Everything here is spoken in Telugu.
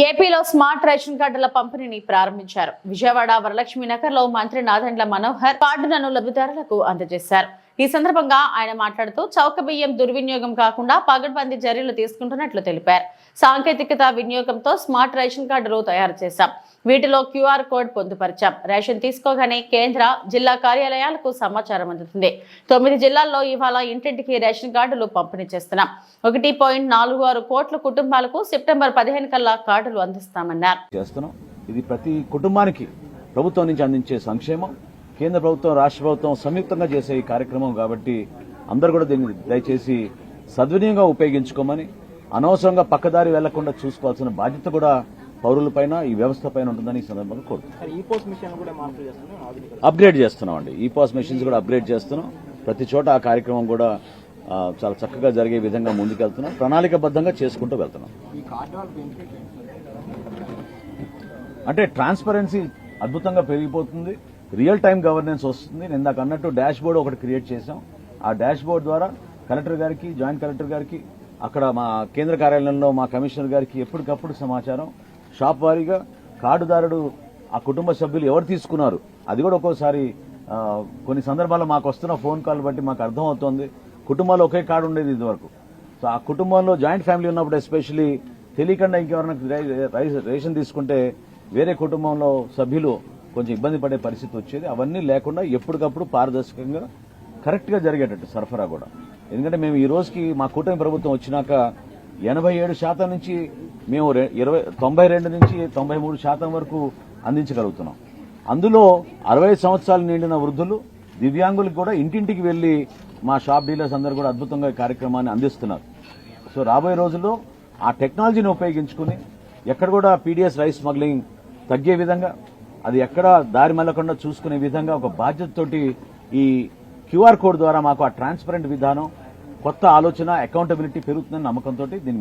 ఏపీలో స్మార్ట్ రేషన్ కార్డుల పంపిణీని ప్రారంభించారు. విజయవాడ వరలక్ష్మి నగర్లో మంత్రి నాదెండ్ల మనోహర్ కార్డులను లబ్ధిదారులకు అందజేశారు. ఈ సందర్భంగా ఆయన మాట్లాడుతూ చౌక బియ్యం దుర్వినియోగం కాకుండా పగడ్బందీ చర్యలు తీసుకుంటున్నట్లు తెలిపారు. సాంకేతికత వినియోగంతో స్మార్ట్ రేషన్ కార్డులు తయారు చేశాం. వీటిలో క్యూఆర్ కోడ్ పొందుపరిచాం. రేషన్ తీసుకోగానే కేంద్ర జిల్లా కార్యాలయాలకు సమాచారం అందుతుంది. తొమ్మిది జిల్లాల్లో ఇవాళ ఇంటింటికి రేషన్ కార్డులు పంపిణీ చేస్తున్నాం. ఒకటి పాయింట్ నాలుగు ఆరు కోట్ల కుటుంబాలకు సెప్టెంబర్ పదిహేను కల్లా కార్డులు అందిస్తామన్నారు. ఇది ప్రతి కుటుంబానికి ప్రభుత్వం నుంచి అందించే సంక్షేమం. కేంద్ర ప్రభుత్వం రాష్ట్ర ప్రభుత్వం సంయుక్తంగా చేసే ఈ కార్యక్రమం కాబట్టి అందరూ కూడా దీన్ని దయచేసి సద్వినియోగంగా ఉపయోగించుకోమని అనవసరంగా పక్కదారి వెళ్ళకుండా చూసుకోవాల్సిన బాధ్యత కూడా పౌరులపైన ఈ వ్యవస్థ పైన ఉంటుందని ఈ సందర్భంగా కోరుతున్నాం. అప్గ్రేడ్ చేస్తున్నాం అండి ఈ పాస్ మెషిన్స్ కూడా అప్గ్రేడ్ చేస్తున్నాం. ప్రతి చోట ఆ కార్యక్రమం కూడా చాలా చక్కగా జరిగే విధంగా ముందుకెళ్తున్నాం. ప్రణాళికబద్ధంగా చేసుకుంటూ వెళ్తున్నాం. అంటే ట్రాన్స్పరెన్సీ అద్భుతంగా పెరిగిపోతుంది. రియల్ టైం గవర్నెన్స్ వస్తుంది. నేను ఇందాక అన్నట్టు డాష్ బోర్డ్ ఒకటి క్రియేట్ చేశాం. ఆ డాష్ బోర్డ్ ద్వారా కలెక్టర్ గారికి జాయింట్ కలెక్టర్ గారికి అక్కడ మా కేంద్ర కార్యాలయంలో మా కమిషనర్ గారికి ఎప్పటికప్పుడు సమాచారం. షాప్ వారీగా కార్డుదారుడు ఆ కుటుంబ సభ్యులు ఎవరు తీసుకున్నారు? అది కూడా ఒక్కోసారి కొన్ని సందర్భాల్లో మాకు వస్తున్న ఫోన్ కాల్ బట్టి మాకు అర్థమవుతోంది. కుటుంబాల్లో ఒకే కార్డు ఉండేది ఇదివరకు. సో ఆ కుటుంబంలో జాయింట్ ఫ్యామిలీ ఉన్నప్పుడు ఎస్పెషలీ తెలియకుండా ఇంకెవరైనా రేషన్ తీసుకుంటే వేరే కుటుంబంలో సభ్యులు కొంచెం ఇబ్బంది పడే పరిస్థితి వచ్చేది. అవన్నీ లేకుండా ఎప్పటికప్పుడు పారదర్శకంగా కరెక్ట్గా జరిగేటట్టు సరఫరా కూడా. ఎందుకంటే మేము ఈ రోజుకి మా కూటమి ప్రభుత్వం వచ్చినాక ఎనభై ఏడు శాతం నుంచి మేము ఇరవై తొంభై రెండు నుంచి తొంభై మూడు శాతం వరకు అందించగలుగుతున్నాం. అందులో అరవై సంవత్సరాలు నిండిన వృద్ధులు దివ్యాంగులకు కూడా ఇంటింటికి వెళ్ళి మా షాప్ డీలర్స్ అందరూ కూడా అద్భుతంగా ఈ కార్యక్రమాన్ని అందిస్తున్నారు. సో రాబోయే రోజుల్లో ఆ టెక్నాలజీని ఉపయోగించుకుని ఎక్కడ కూడా పీడిఎస్ రైస్ స్మగ్లింగ్ తగ్గే విధంగా అది ఎక్కడ దారి మళ్ళకుండా చూసుకునే విధంగా ఒక బాధ్యతతోటి ఈ క్యూఆర్ కోడ్ ద్వారా మాకు ఆ ట్రాన్స్పరెంట్ విధానం కొత్త ఆలోచన అకౌంటబిలిటీ పెరుగుతుందని నమ్మకంతో దీని ముందు